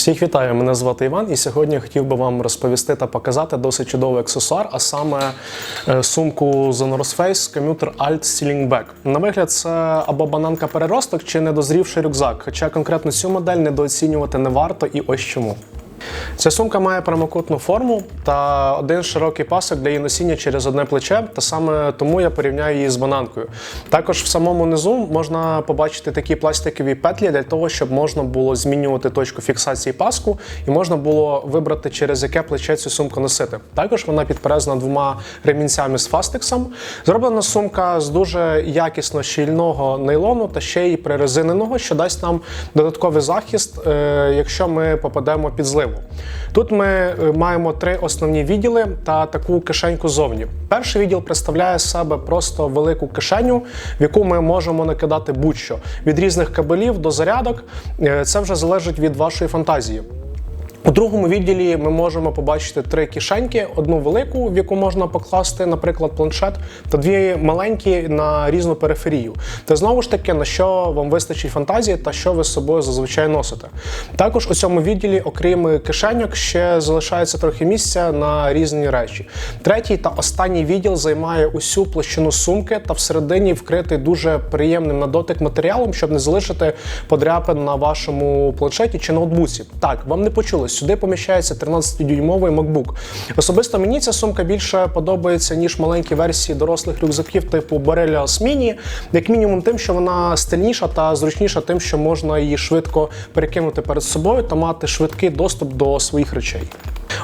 Всіх вітаю, мене звати Іван, і сьогодні хотів би вам розповісти та показати досить чудовий аксесуар, а саме е, сумку з North Face Commuter Alt Ceiling Bag. На вигляд, це або бананка переросток, чи недозрівший рюкзак. Хоча конкретно цю модель недооцінювати не варто, і ось чому. Ця сумка має прямокутну форму та один широкий пасок для її носіння через одне плече, та саме тому я порівняю її з бананкою. Також в самому низу можна побачити такі пластикові петлі для того, щоб можна було змінювати точку фіксації паску і можна було вибрати, через яке плече цю сумку носити. Також вона підперезана двома ремінцями з фастексом. Зроблена сумка з дуже якісно щільного нейлону та ще й прирезиненого, що дасть нам додатковий захист, е, якщо ми попадемо під зливу. Тут ми е, маємо три основні відділи та таку кишеньку зовні. Перший відділ представляє себе просто велику кишеню, в яку ми можемо накидати будь-що від різних кабелів до зарядок. Е, Це вже залежить від вашої фантазії. У другому відділі ми можемо побачити три кишеньки: одну велику, в яку можна покласти, наприклад, планшет, та дві маленькі на різну периферію. Та знову ж таки, на що вам вистачить фантазії та що ви з собою зазвичай носите. Також у цьому відділі, окрім кишеньок, ще залишається трохи місця на різні речі. Третій та останній відділ займає усю площину сумки та всередині вкритий дуже приємним на дотик матеріалом, щоб не залишити подряпин на вашому планшеті чи ноутбуці. Так, вам не почулось. Сюди поміщається 13-дюймовий MacBook. Особисто мені ця сумка більше подобається, ніж маленькі версії дорослих рюкзаків типу Borelias Mini, як мінімум тим, що вона стильніша та зручніша тим, що можна її швидко перекинути перед собою та мати швидкий доступ до своїх речей.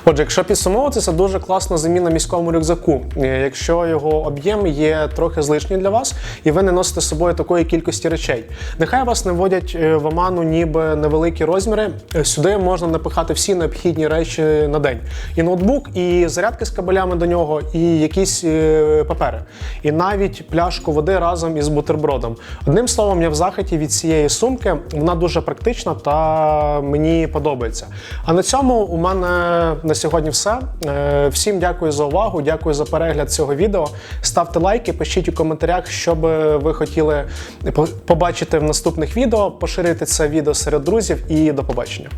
Отже, якщо підсумовувати, це дуже класна заміна міському рюкзаку. Е, Якщо його об'єм є трохи злишній для вас, і ви не носите з собою такої кількості речей. Нехай вас не вводять е, в оману ніби невеликі розміри. Е, Сюди можна напихати всі необхідні речі на день. І ноутбук, і зарядки з кабелями до нього, і якісь папери, і навіть пляшку води разом із бутербродом. Одним словом, я в захваті від цієї сумки. Вона дуже практична та мені подобається. А на цьому у мене на сьогодні все. Е, Всім дякую за увагу, дякую за перегляд цього відео. Ставте лайки, пишіть у коментарях, що би ви хотіли побачити в наступних відео. Поширити це відео серед друзів і до побачення.